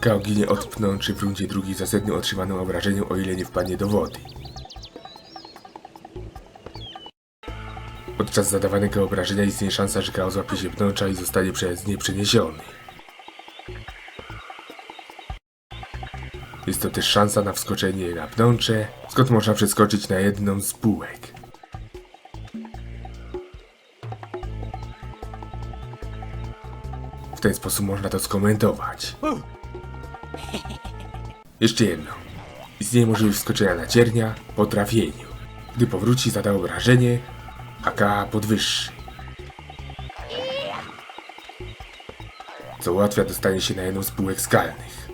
Kao ginie od pnączy w rundzie drugiej za sednym otrzymanym obrażeniem, o ile nie wpadnie do wody. Podczas zadawanego obrażenia istnieje szansa, że Kao złapie się pnącza i zostanie przez nie przeniesiony. Jest to też szansa na wskoczenie na pnącze, skąd można przeskoczyć na jedną z półek. W ten sposób można to skomentować. Jeszcze jedno. Istnieje możliwość wskoczenia na ciernia po trafieniu. Gdy powróci, zada obrażenie, a K podwyższy. Co ułatwia dostanie się na jedną z półek skalnych.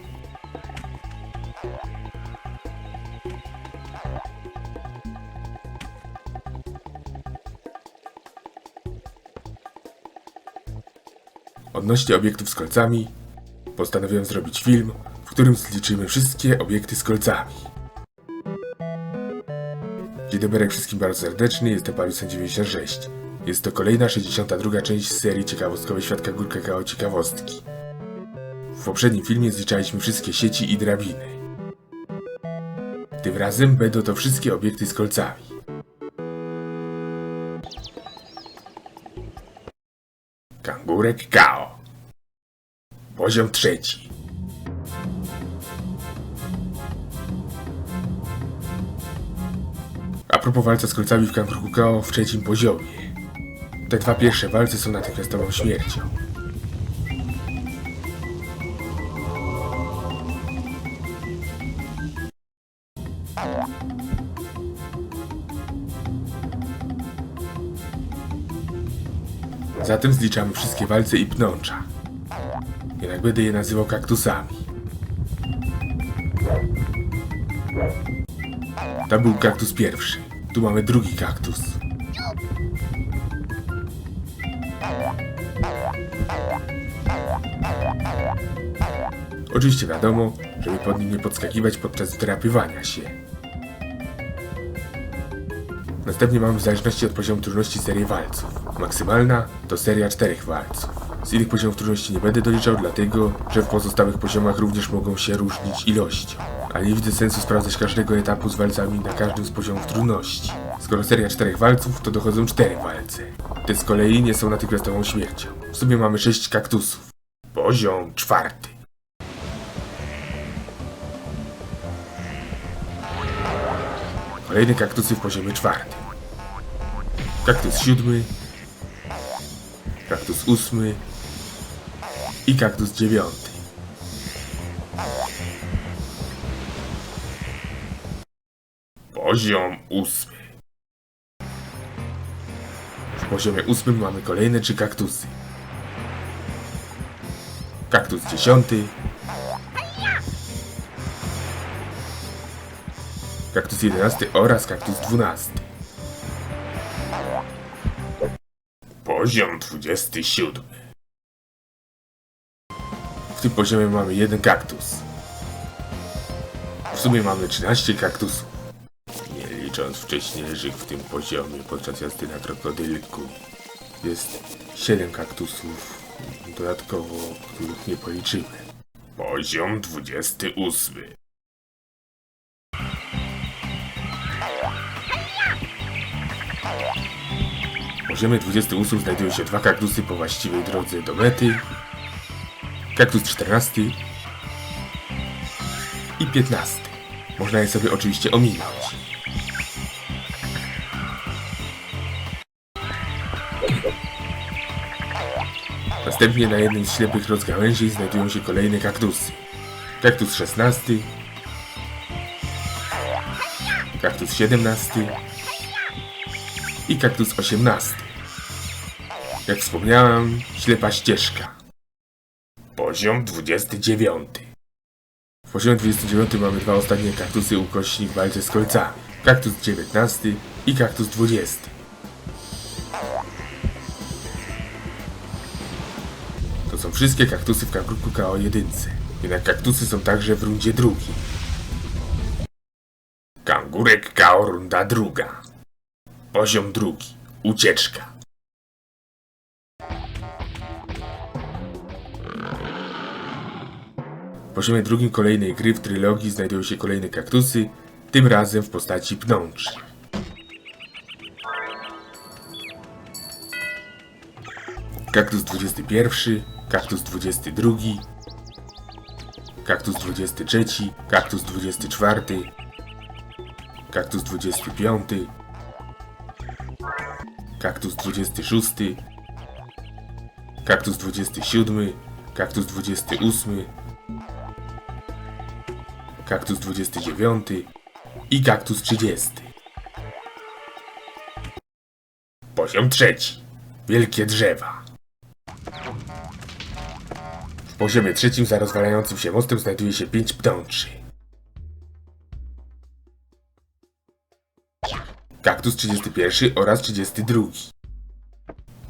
Odnośnie obiektów z kolcami, postanowiłem zrobić film, którym zliczymy wszystkie obiekty z kolcami. Dzień dobry wszystkim bardzo serdecznie, jestem Palusen96. Jest to kolejna 62 część serii ciekawostkowej Świadka Górka Kao Ciekawostki. W poprzednim filmie zliczaliśmy wszystkie sieci i drabiny. Tym razem będą to wszystkie obiekty z kolcami. Kangurek Kao. Poziom trzeci. Propos walce z kolcami w Kangurku Kao w trzecim poziomie. Te dwa pierwsze walce są natychmiastową śmiercią. Zatem zliczamy wszystkie walce i pnącza. Jednak będę je nazywał kaktusami. Tam był kaktus pierwszy. Tu mamy drugi kaktus. Oczywiście wiadomo, żeby pod nim nie podskakiwać podczas wdrapywania się. Następnie mamy w zależności od poziomu trudności serię walców. Maksymalna to seria czterech walców. Z innych poziomów trudności nie będę doliczał, dlatego że w pozostałych poziomach również mogą się różnić ilością. Ale nie widzę sensu sprawdzać każdego etapu z walcami na każdym z poziomów trudności. Skoro seria czterech walców, to dochodzą cztery walce. Te z kolei nie są natychmiastową śmiercią. W sumie mamy sześć kaktusów. Poziom czwarty. Kolejne kaktusy w poziomie czwartym. Kaktus siódmy. Kaktus ósmy. I kaktus dziewiąty. Poziom ósmy. W poziomie ósmym mamy kolejne trzy kaktusy. Kaktus dziesiąty. Kaktus jedenasty oraz kaktus dwunasty. Poziom 27. W tym poziomie mamy jeden kaktus. W sumie mamy 13 kaktusów. Licząc wcześniejszych w tym poziomie podczas jazdy na krokodylku. Jest 7 kaktusów, dodatkowo których nie policzymy. Poziom 28. W poziomie 28 znajdują się dwa kaktusy po właściwej drodze do mety. Kaktus 14 i 15. Można je sobie oczywiście ominąć. Następnie na jednym z ślepych rozgałęzi znajdują się kolejne kaktusy. Kaktus 16, kaktus 17 i kaktus 18. Jak wspomniałem, ślepa ścieżka. Poziom 29. W poziomie 29 mamy dwa ostatnie kaktusy ukośnik w walce z kolcami. Kaktus 19 i kaktus 20. są wszystkie kaktusy w kangurku KO1. Jednak kaktusy są także w rundzie drugiej. Kangurek KO runda druga. Poziom drugi. Ucieczka. W poziomie drugim kolejnej gry w trylogii znajdują się kolejne kaktusy, tym razem w postaci pnączy. Kaktus 21, kaktus 22, kaktus 23, kaktus 24, kaktus 25, kaktus 26, kaktus 27, kaktus 28, kaktus 29 i kaktus 30. Poziom trzeci. Wielkie drzewa. W poziomie trzecim za rozwalającym się mostem znajduje się pięć pnączy. Kaktus 31 oraz 32.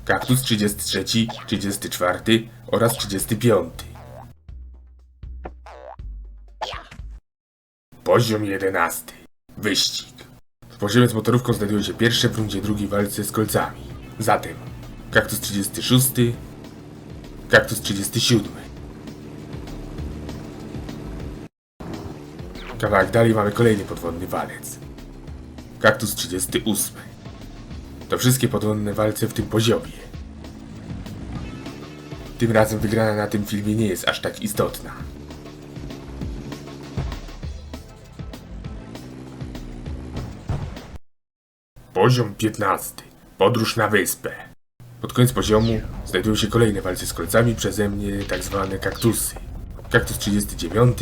Kaktus 33, 34 oraz 35. Poziom 11. Wyścig. W poziomie z motorówką znajdują się pierwsze w rundzie drugiej walce z kolcami. Zatem kaktus 36, kaktus 37. Kawałek dalej mamy kolejny podwodny walec. Kaktus 38. To wszystkie podwodne walce w tym poziomie. Tym razem wygrana na tym filmie nie jest aż tak istotna. Poziom 15. Podróż na wyspę. Pod koniec poziomu znajdują się kolejne walce z kolcami przeze mnie tak zwane kaktusy. Kaktus 39,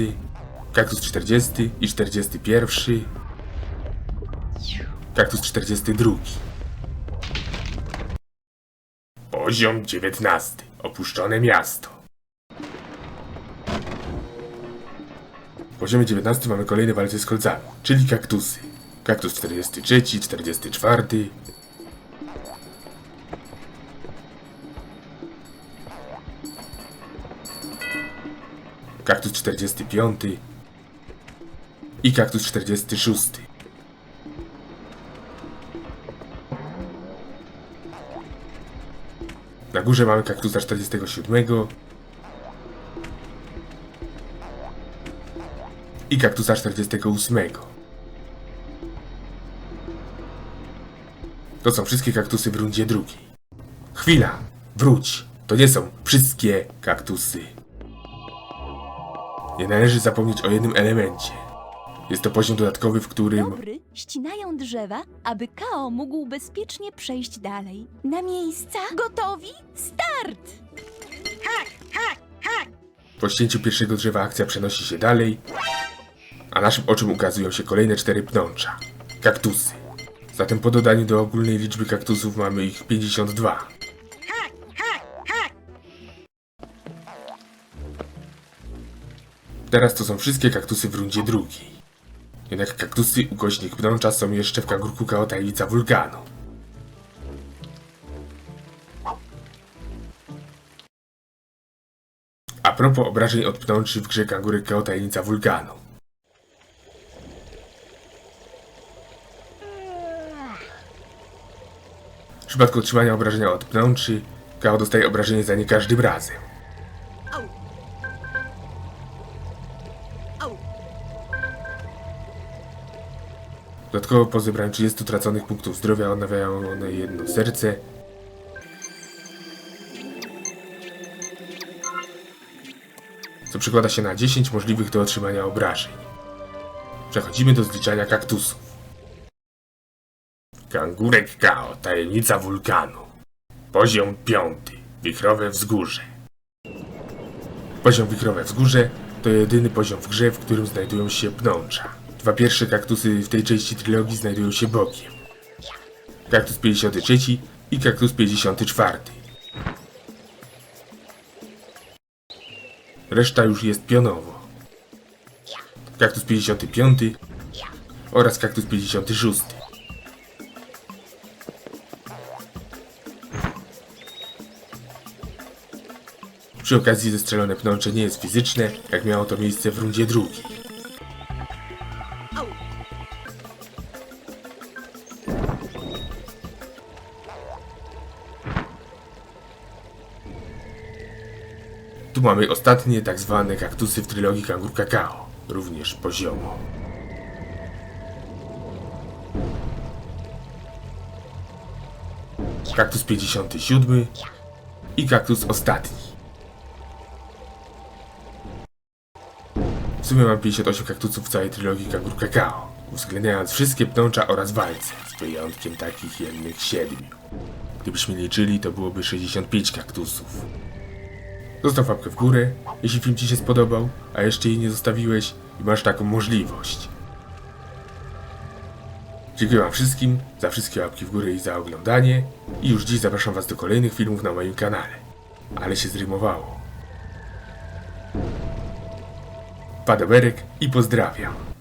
kaktus 40 i 41, kaktus 42. Poziom 19. Opuszczone miasto. W poziomie 19 mamy kolejne walce z kolcami, czyli kaktusy. Kaktus 43, 44. Kaktus 45. I kaktus 46. Na górze mamy kaktusa 47 i kaktusa 48. To są wszystkie kaktusy w rundzie drugiej. Chwila! Wróć! To nie są wszystkie kaktusy. Nie należy zapomnieć o jednym elemencie. Jest to poziom dodatkowy, w którym Dobry ścinają drzewa, aby Kao mógł bezpiecznie przejść dalej. Na miejsca? Gotowi? Start! Po ścięciu pierwszego drzewa akcja przenosi się dalej, a naszym oczom ukazują się kolejne cztery pnącza. Kaktusy. Zatem po dodaniu do ogólnej liczby kaktusów mamy ich 52. Teraz to są wszystkie kaktusy w rundzie drugiej. Jednak kaktusy ukośnik pnącza są jeszcze w kangurku kao tajemnica wulkanu. A propos obrażeń od pnączy w grze Kangury Kao Tajemnica Wulkanu. W przypadku otrzymania obrażenia od pnączy, Kao dostaje obrażenie za nie każdym razem. Dodatkowo po zebraniu 30 traconych punktów zdrowia odnawiają one jedno serce, co przekłada się na 10 możliwych do otrzymania obrażeń. Przechodzimy do zliczania kaktusów. Kangurek Kao, tajemnica wulkanu. Poziom 5. Wichrowe wzgórze. Poziom wichrowe wzgórze to jedyny poziom w grze, w którym znajdują się pnącza. Dwa pierwsze kaktusy w tej części trylogii znajdują się bokiem. Kaktus 53 i kaktus 54. Reszta już jest pionowo. Kaktus 55 oraz kaktus 56. Przy okazji zestrzelone pnącze nie jest fizyczne, jak miało to miejsce w rundzie drugiej. Mamy ostatnie tak zwane kaktusy w trylogii Kangur Kakao, również poziomo. Kaktus 57 i kaktus ostatni. W sumie mam 58 kaktusów w całej trylogii Kangur Kakao, uwzględniając wszystkie pnącza oraz walce, z wyjątkiem takich jednych siedmiu. Gdybyśmy liczyli, to byłoby 65 kaktusów. Zostaw łapkę w górę, jeśli film Ci się spodobał, a jeszcze jej nie zostawiłeś i masz taką możliwość. Dziękuję Wam wszystkim za wszystkie łapki w górę i za oglądanie i już dziś zapraszam Was do kolejnych filmów na moim kanale. Ale się zrymowało. Padeberek i pozdrawiam.